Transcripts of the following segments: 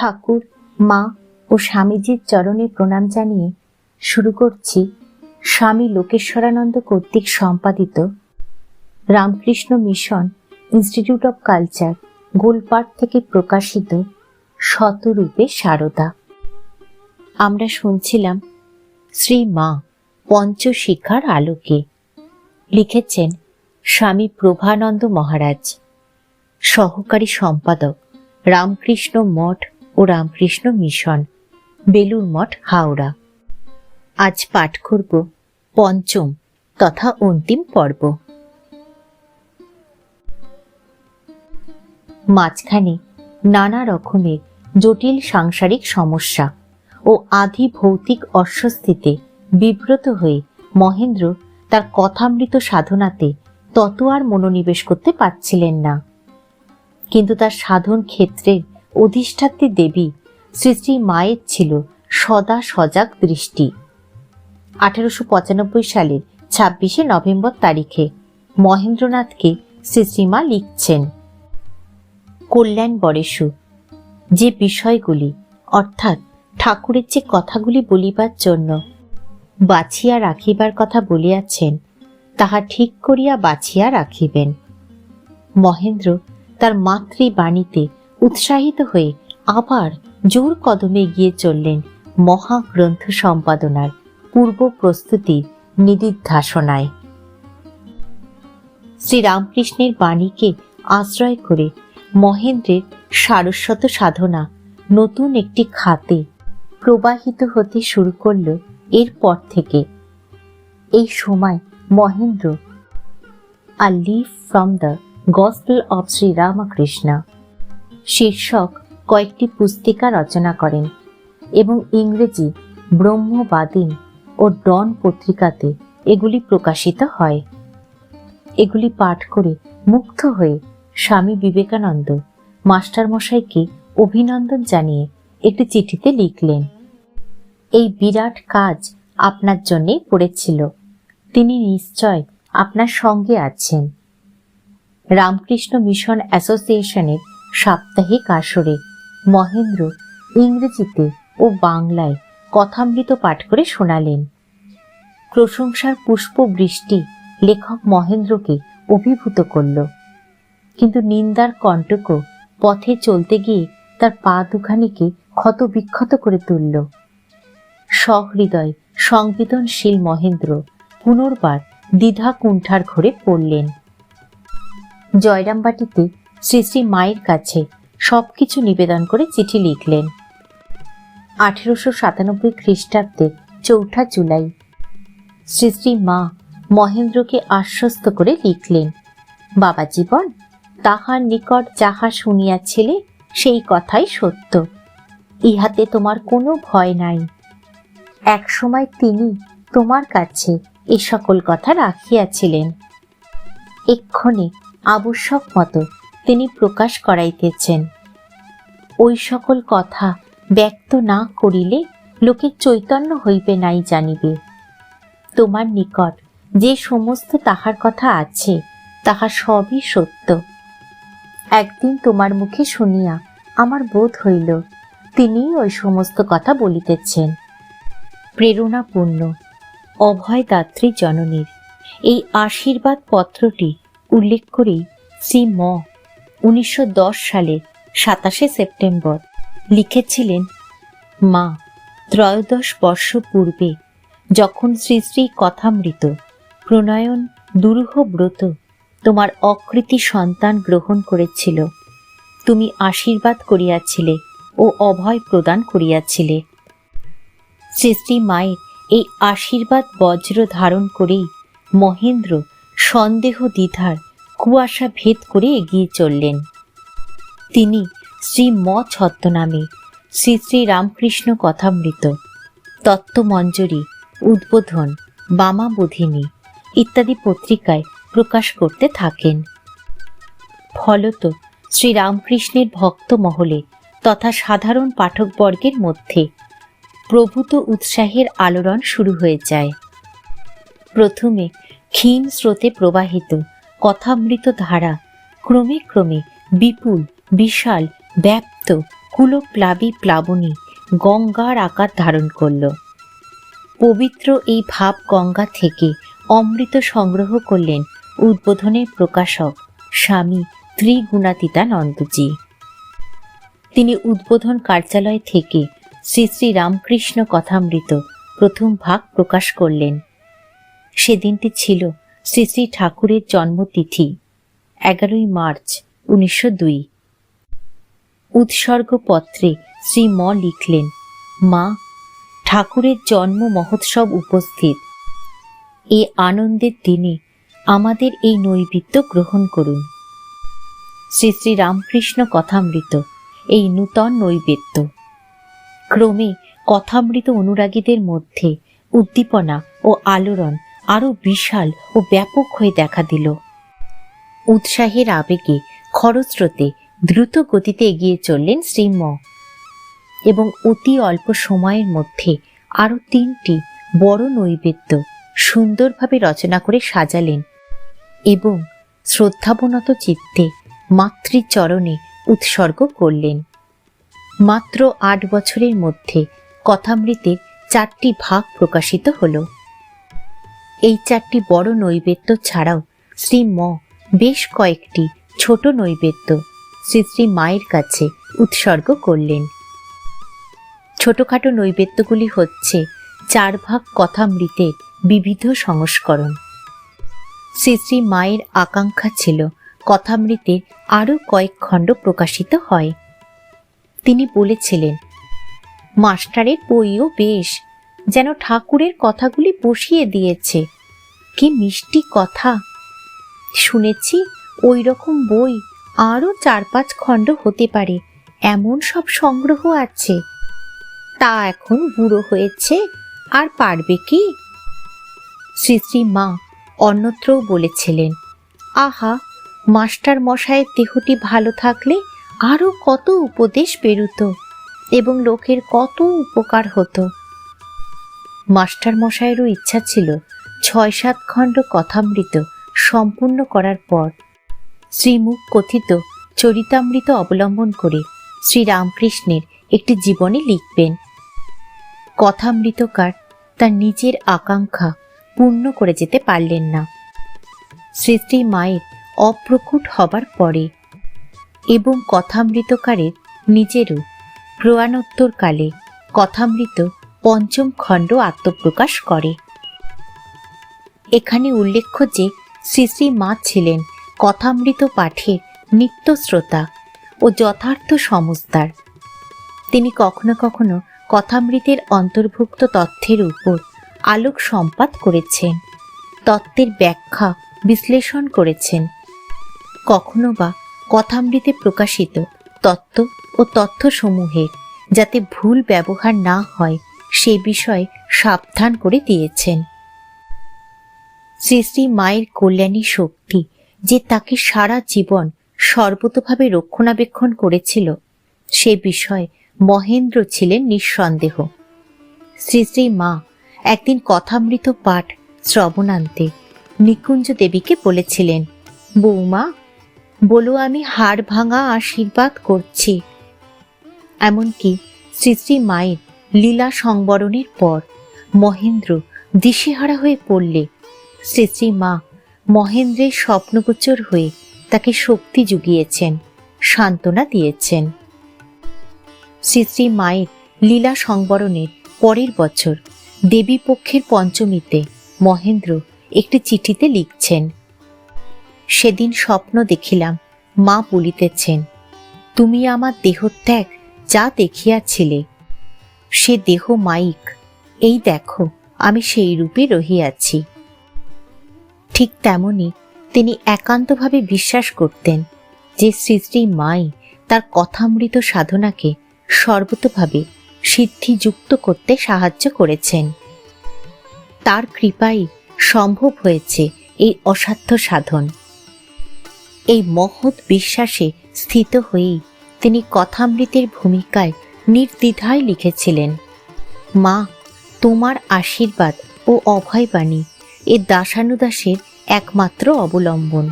ঠাকুর, মা ও স্বামীজির চরণে প্রণাম জানিয়ে শুরু করছি স্বামী লোকেশ্বরানন্দ কর্তৃক সম্পাদিত Ramakrishna Mission Institute of Culture Golpark থেকে প্রকাশিত শতরূপে সারদা। আমরা শুনছিলাম শ্রী মা পঞ্চশিখার আলোকে। লিখেছেন স্বামী প্রভানন্দ মহারাজ। সহকারী সম্পাদক রামকৃষ্ণ মঠ ও রামকৃষ্ণ মিশন বেলুর মঠ, হাওড়া। আজ পাঠ করব পঞ্চম তথা অন্তিম পর্ব। মাঝখানে নানা রকমের জটিল সাংসারিক সমস্যা ও আধি ভৌতিক অস্বস্তিতে বিব্রত হয়ে মহেন্দ্র তার কথামৃত সাধনাতে তত আর মনোনিবেশ করতে পারছিলেন না। কিন্তু তার সাধন ক্ষেত্রের অধিষ্ঠাত্রী দেবী শ্রী শ্রী মায়ের ছিল সদা সজাগ দৃষ্টি। আঠারোশো পঁচানব্বই সালের ছাব্বিশে নভেম্বর তারিখে মহেন্দ্রনাথকে শ্রী শ্রীমা লিখছেন, কল্যাণ বরেশু, যে বিষয়গুলি, অর্থাৎ ঠাকুরের যে কথাগুলি বলিবার জন্য বাছিয়া রাখিবার কথা বলিয়াছেন, তাহা ঠিক করিয়া বাছিয়া রাখিবেন। মহেন্দ্র তার মাতৃবাণীতে উৎসাহিত হয়ে আবার জোর কদমে গিয়ে চললেন মহাগ্রন্থ সম্পাদনার পূর্ব প্রস্তুতির নিদিধ্যাসনায় শ্রীরামকৃষ্ণের বাণীকে আশ্রয় করে মহেন্দ্রের সারস্বত সাধনা নতুন একটি খাতে প্রবাহিত হতে শুরু করল এরপর থেকে। এই সময় Mahendra A Leaf from the Gospel of Shri Ramakrishna শীর্ষক কয়েকটি পুস্তিকা রচনা করেন এবং ইংরেজি, ব্রহ্মবাদিন ও ডন পত্রিকাতে এগুলি প্রকাশিত হয়। এগুলি পাঠ করে মুগ্ধ হয়ে স্বামী বিবেকানন্দ মাস্টারমশাইকে অভিনন্দন জানিয়ে একটি চিঠিতে লিখলেন, এই বিরাট কাজ আপনার জন্যেই পড়েছিল। তিনি নিশ্চয় আপনার সঙ্গে আছেন। রামকৃষ্ণ মিশন অ্যাসোসিয়েশনের সাপ্তাহিক আসরে মহেন্দ্র ইংরেজিতে ও বাংলায় কথামৃত পাঠ করে শোনালেন। প্রশংসার পুষ্প বৃষ্টি লেখক মহেন্দ্রকে অভিভূত করল। কিন্তু নিন্দার কণ্টকও পথে চলতে গিয়ে তার পা দুখানিকে ক্ষত বিক্ষত করে তুলল। সহৃদয়, সংবেদনশীল মহেন্দ্র পুনর্বার দ্বিধা কুণ্ঠার ঘরে পড়লেন। জয়রামবাটিতে শ্রী শ্রী মায়ের কাছে সবকিছু নিবেদন করে চিঠি লিখলেন। আঠেরোশো সাতানব্বই খ্রিস্টাব্দে চৌঠা জুলাই। শ্রী শ্রী মা মহেন্দ্রকে আশ্বস্ত করে লিখলেন, বাবা জীবন, তাহার নিকট যাহা শুনিয়াছিলে সেই কথাই সত্য। ইহাতে তোমার কোনো ভয় নাই। এক সময় তিনি তোমার কাছে এ সকল কথা রাখিয়াছিলেন। এক্ষণে আবশ্যক মতো তিনি প্রকাশ করাইতেছেন। ওই সকল কথা ব্যক্ত না করিলে লোকের চৈতন্য হইবে নাই জানিবে। তোমার নিকট যে সমস্ত তাহার কথা আছে, তাহা সবই সত্য। একদিন তোমার মুখে শুনিয়া আমার বোধ হইল তিনি ওই সমস্ত কথা বলিতেছেন। প্রেরণাপূর্ণ অভয়দাত্রী জননীর এই আশীর্বাদ পত্রটি উল্লেখ করেই শ্রী ম উনিশশো দশ সালে সাতাশে সেপ্টেম্বর লিখেছিলেন, মা, ত্রয়োদশ বর্ষ পূর্বে যখন শ্রী শ্রী কথামৃত, প্রণয়ন দুরূহ ব্রত তোমার অকৃতি সন্তান গ্রহণ করেছিল, তুমি আশীর্বাদ করিয়াছিলে ও অভয় প্রদান করিয়াছিলে। শ্রী মায়ের এই আশীর্বাদ বজ্র ধারণ করেই মহেন্দ্র সন্দেহ দ্বিধার কুয়াশা ভেদ করে এগিয়ে চললেন। তিনি শ্রী ম ছদ্মনামে শ্রী শ্রী রামকৃষ্ণ কথামৃত, তত্ত্বমঞ্জরি, উদ্বোধন, বামাবোধিনী ইত্যাদি পত্রিকায় প্রকাশ করতে থাকেন। ফলত শ্রীরামকৃষ্ণের ভক্ত মহলে তথা সাধারণ পাঠকবর্গের মধ্যে প্রভূত উৎসাহের আলোড়ন শুরু হয়ে যায়। প্রথমে ক্ষীণ স্রোতে প্রবাহিত কথামৃত ধারা ক্রমে ক্রমে বিপুল, বিশাল, ব্যাপ্ত, কুলপ্লাবী প্লাবনী গঙ্গার আকার ধারণ করল। পবিত্র এই ভাব গঙ্গা থেকে অমৃত সংগ্রহ করলেন উদ্বোধনের প্রকাশক স্বামী ত্রিগুণাতীতানন্দজি। তিনি উদ্বোধন কার্যালয় থেকে শ্রী শ্রী রামকৃষ্ণ কথামৃত প্রথম ভাগ প্রকাশ করলেন। সেদিনটি ছিল শ্রী শ্রী ঠাকুরের জন্মতিথি, এগারোই মার্চ, উনিশশো দুই। উৎসর্গপত্রে শ্রী ম লিখলেন, মা, ঠাকুরের জন্ম মহোৎসব উপস্থিত। এ আনন্দের দিনে আমাদের এই নৈবেদ্য গ্রহণ করুন। শ্রী শ্রী রামকৃষ্ণ কথামৃত, এই নূতন নৈবেদ্য। ক্রমে কথামৃত অনুরাগীদের মধ্যে উদ্দীপনা ও আলোড়ন আরও বিশাল ও ব্যাপক হয়ে দেখা দিল। উৎসাহের আবেগে খরস্রোতে দ্রুত গতিতে এগিয়ে চললেন শ্রীম এবং অতি অল্প সময়ের মধ্যে আরও তিনটি বড় নৈবেদ্য সুন্দরভাবে রচনা করে সাজালেন এবং শ্রদ্ধাবনত চিত্তে মাতৃচরণে উৎসর্গ করলেন। মাত্র আট বছরের মধ্যে কথামৃতের চারটি ভাগ প্রকাশিত হল। এই চারটি বড় নৈবেদ্য ছাড়াও শ্রী ম, বেশ কয়েকটি ছোট নৈবেদ্য শ্রী শ্রী মায়ের কাছে উৎসর্গ করলেন। ছোটখাটো নৈবেদ্যগুলি হচ্ছে চার ভাগ কথামৃতের বিবিধ সংস্করণ। শ্রী শ্রী মায়ের আকাঙ্ক্ষা ছিল কথামৃতে আরও কয়েক খণ্ড প্রকাশিত হয়। তিনি বলেছিলেন, মাস্টারের বইও বেশ যেন ঠাকুরের কথাগুলি বসিয়ে দিয়েছে। কি মিষ্টি কথা। শুনেছি ওই রকম বই আরও চার পাঁচ খণ্ড হতে পারে, এমন সব সংগ্রহ আছে। তা এখন বুড়ো হয়েছে, আর পারবে কি? শ্রী শ্রী মা অন্যত্রও বলেছিলেন, আহা, মাস্টার মশায়ের দেহটি ভালো থাকলে আরও কত উপদেশ বেরুতো এবং লোকের কত উপকার হতো। মাস্টার মশাইয়েরও ইচ্ছা ছিল ছয় সাত খণ্ড কথামৃত সম্পূর্ণ করার পর শ্রীমুখ কথিত চরিতামৃত অবলম্বন করে শ্রীরামকৃষ্ণের একটি জীবনী লিখবেন। কথামৃতকার তার নিজের আকাঙ্ক্ষা পূর্ণ করে যেতে পারলেন না। শ্রী শ্রী মায়ের অপ্রকুট হবার পরে এবং কথামৃতকারের নিজেরও প্রয়াণোত্তরকালে কথামৃত পঞ্চম খণ্ড আত্মপ্রকাশ করে। এখানে উল্লেখ্য যে, শ্রী মা ছিলেন কথামৃত পাঠের নিত্য শ্রোতা ও যথার্থ সমজদার তিনি কখনো কখনো কথামৃতের অন্তর্ভুক্ত তথ্যের উপর আলোক সম্পাদ করেছেন, তত্ত্বের ব্যাখ্যা বিশ্লেষণ করেছেন। কখনো বা কথামৃতে প্রকাশিত তত্ত্ব ও তথ্যসমূহের যাতে ভুল ব্যবহার না হয় সে বিষয়ে সাবধান করে দিয়েছেন। শ্রী মায়ের কল্যাণী শক্তি যে তাকে সারা জীবন সর্বতভাবে রক্ষণাবেক্ষণ করেছিল, সে বিষয়ে মহেন্দ্র ছিলেন নিঃসন্দেহ। শ্রী শ্রী মা একদিন কথামৃত পাঠ শ্রবণান্তে নিকুঞ্জ দেবীকে বলেছিলেন, বৌমা, বলো আমি হাড় ভাঙা আশীর্বাদ করছি। এমনকি শ্রী শ্রী মায়ের লীলা সংবরণের পর মহেন্দ্র দিশেহারা হয়ে পড়লে শ্রী শ্রী মা মহেন্দ্রের স্বপ্নগোচর হয়ে তাকে শক্তি জুগিয়েছেন, সান্ত্বনা দিয়েছেন। শ্রী শ্রী মায়ের লীলা সংবরণের পরের বছর দেবী পক্ষের পঞ্চমীতে মহেন্দ্র একটি চিঠিতে লিখছেন, সেদিন স্বপ্ন দেখিলাম, মা বলিতেছেন, তুমি আমার দেহত্যাগ যা দেখিয়াছিলে সে দেহ মাইক। এই দেখো, আমি সেই রূপে রহিয়াছি। ঠিক তেমনি তিনি একান্তভাবে বিশ্বাস করতেন যে শ্রী শ্রী মাই তার কথামৃত সাধনাকে সর্বতভাবে সিদ্ধিযুক্ত করতে সাহায্য করেছেন। তার কৃপাই সম্ভব হয়েছে এই অসাধ্য সাধন। এই মহৎ বিশ্বাসে স্থিত হয়েই তিনি কথামৃতের ভূমিকায় নির্দ্বিধায় লিখেছিলেন, মা, তোমার আশীর্বাদ ও অভয়বাণী এ দাসানুদাসের একমাত্র অবলম্বন।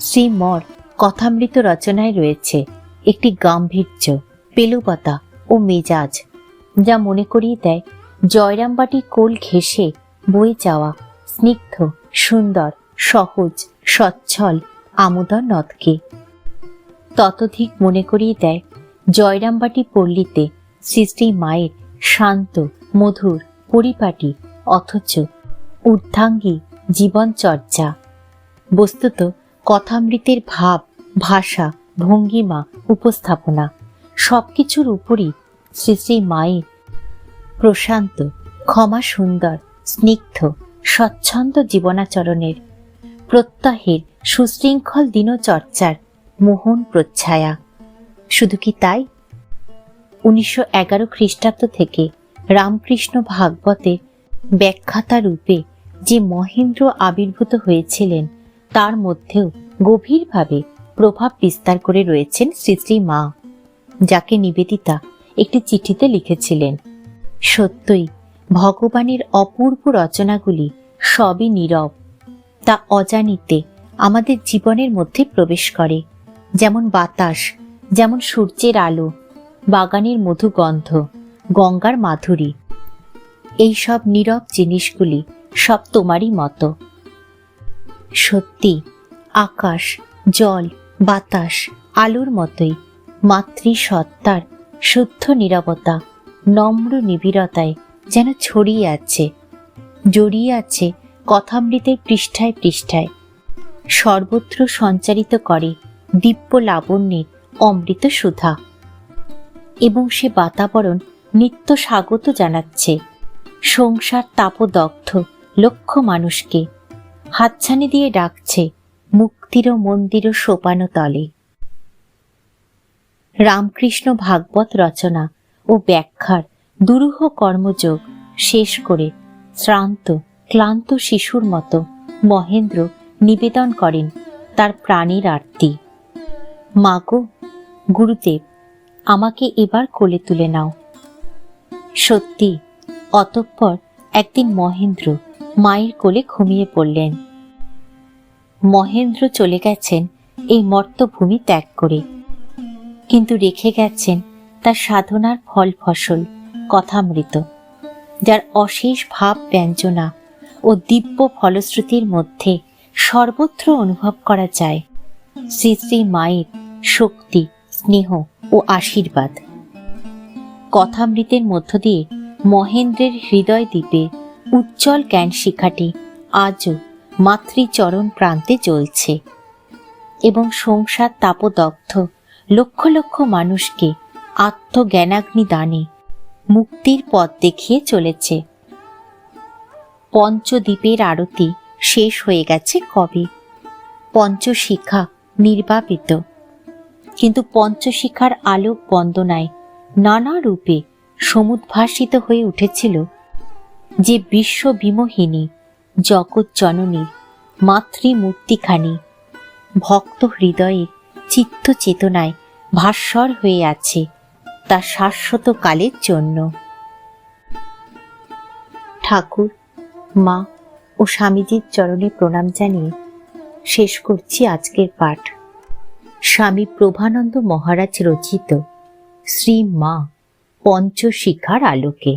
শ্রীমর কথামৃত রচনায় রয়েছে একটি গাম্ভীর্য, পেলুপাতা ও মেজাজ, যা মনে করিয়ে দেয় জয়রামবাটি কোল ঘেঁষে বয়ে যাওয়া স্নিগ্ধ, সুন্দর, সহজ, সচ্ছল আমোদর নদকে। ততোধিক মনে করিয়ে দেয় জয়রামবাটি পল্লীতে সৃষ্টি মায়ের শান্ত, মধুর পরিপাটি, অথচ ঊর্ধ্বাঙ্গী জীবনচর্চা বস্তুত কথামৃতের ভাব, ভাষা, ভঙ্গিমা, উপস্থাপনা, সবকিছুর উপরই শ্রী মায়ের প্রশান্ত ক্ষমা সুন্দর স্নিগ্ধ, স্বচ্ছন্দ জীবনাচরণের প্রত্যাহের সুশৃঙ্খল দিনচর্চার মোহন প্রচ্ছায়া। শুধু কি তাই? উনিশশো এগারো খ্রিস্টাব্দ থেকে রামকৃষ্ণ ভাগবতের ব্যাখ্যাতা রূপে যে মহেন্দ্র আবির্ভূত হয়েছিলেন, তার মধ্যেও গভীরভাবে প্রভাব বিস্তার করে রয়েছেন শ্রী শ্রী মা, যাকে নিবেদিতা একটি চিঠিতে লিখেছিলেন। সত্যই, ভগবানের অপূর্ব রচনাগুলি সবই নীরব। তা অজানিতে আমাদের জীবনের মধ্যে প্রবেশ করে, যেমন বাতাস যেমন সূর্যের আলো, বাগানের মধু গন্ধ, গঙ্গার মাধুরী। এই সব নীরব জিনিসগুলি সব তোমারই মতো। সত্যি, আকাশ, জল, বাতাস, আলোর মতোই মাতৃসত্তার শুদ্ধ নীরবতা, নম্র নিবিড়তায় যেন ছড়িয়ে আছে, জড়িয়ে আছে কথামৃতের পৃষ্ঠায় পৃষ্ঠায়। সর্বত্র সঞ্চারিত করে দিব্য লাবণ্যের অমৃত সুধা এবং সে বাতাবরণ নিত্য স্বাগত জানাচ্ছে। সংসার তাপদগ্ধ, লক্ষ মানুষকে। হাতছানি দিয়ে ডাকছে মুক্তির মন্দির সোপানো তলে রামকৃষ্ণ ভাগবত রচনা ও ব্যাখ্যার দুরূহ কর্মযোগ শেষ করে শ্রান্ত, ক্লান্ত শিশুর মতো মহেন্দ্র নিবেদন করেন তার প্রাণীর আরতি। মাগো গুরুদেব, আমাকে এবার কোলে তুলে নাও। সত্যি, অতঃপর একদিন মহেন্দ্র মায়ের কোলে ঘুমিয়ে পড়লেন। মহেন্দ্র চলে গেছেন এই মর্তভূমি ত্যাগ করে। কিন্তু রেখে গেছেন তার সাধনার ফল ফসল, কথামৃত, যার অশেষ ভাব ব্যঞ্জনা ও দিব্য ফলশ্রুতির মধ্যে সর্বত্র অনুভব করা যায়। শ্রী শ্রী মায়ের শক্তি স্নেহ ও আশীর্বাদ। কথামৃতের মধ্য দিয়ে মহেন্দ্রের হৃদয় দ্বীপে উজ্জ্বল জ্ঞান শিখাটি আজও মাতৃচরণ প্রান্তে চলছে এবং সংসার তাপদগ্ধ লক্ষ লক্ষ মানুষকে আত্মজ্ঞানাগ্নি দানে মুক্তির পথ দেখিয়ে চলেছে। পঞ্চদ্বীপের আরতি শেষ হয়ে গেছে কবে? পঞ্চশিখা নির্বাপিত কিন্তু পঞ্চশিখার আলোক বন্দনায় নানা রূপে সমুদ্ভাসিত হয়ে উঠেছিল যে বিশ্ব বিমোহিনী জগৎ জননীর মাতৃমূর্তিখানি, ভক্ত হৃদয়ের চিত্ত চেতনায় ভাস্বর হয়ে আছে তা শাশ্বত কালের জন্য। ঠাকুর, মা ও স্বামীজির চরণে প্রণাম জানিয়ে শেষ করছি আজকের পাঠ। স্বামী প্রভানন্দ মহারাজ রচিত শ্রী মা পঞ্চশিখার আলোকে।